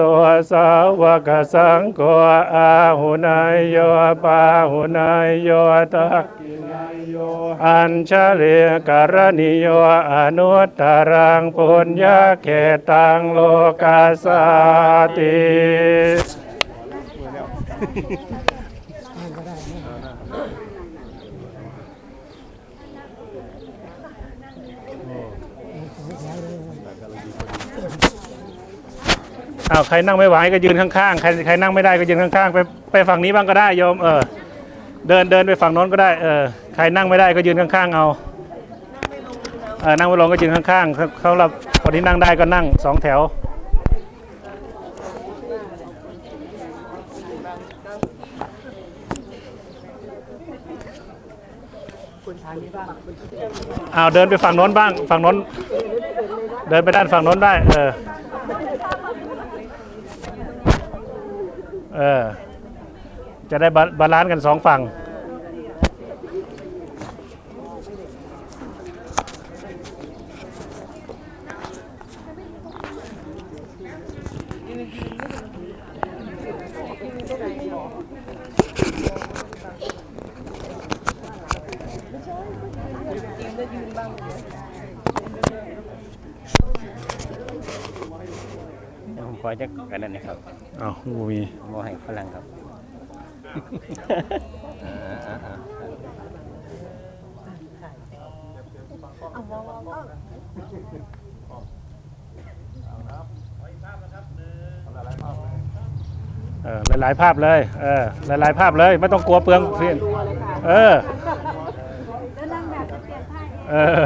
ตัวสาวกสังโฆอาหุนายโยปาหุนายโยตักกินายโยอัญชลีกรณิโยอนุตตรังปุญญาเขตังโลกาสาติ อ้าวใครนั่งไม่ไหวก็ยืนข้างๆใครใครนั่งไม่ได้ก็ยืนข้างๆไปไปฝั่งนี้บ้างก็ได้โยม เออ เดินเดินไปฝั่งโน้นก็ได้เออใครนั่งไม่ได้ก็ยืนข้างๆเอาเออนั่งไม่ลงก็ยืนข้างๆเขาเราคนที่นั่งได้ก็นั่งสองแถวเอาเดินไปฝั่งโน้นบ้าง ฝั่งโน้น เดินไปด้านฝั่งโน้นได้ เออ เออ จะได้บาลานซ์กันสองฝั่งผม ขอจะกันนั่นนะครับอ้าวงูมีมอให้ฝรั่งครับเออหลายๆภาพเลยเออหลายๆภาพเลยไม่ต้องกลัวเปลืองเพียนเออแล้วนางแบบจะเปลี่ยนท่าเองเออ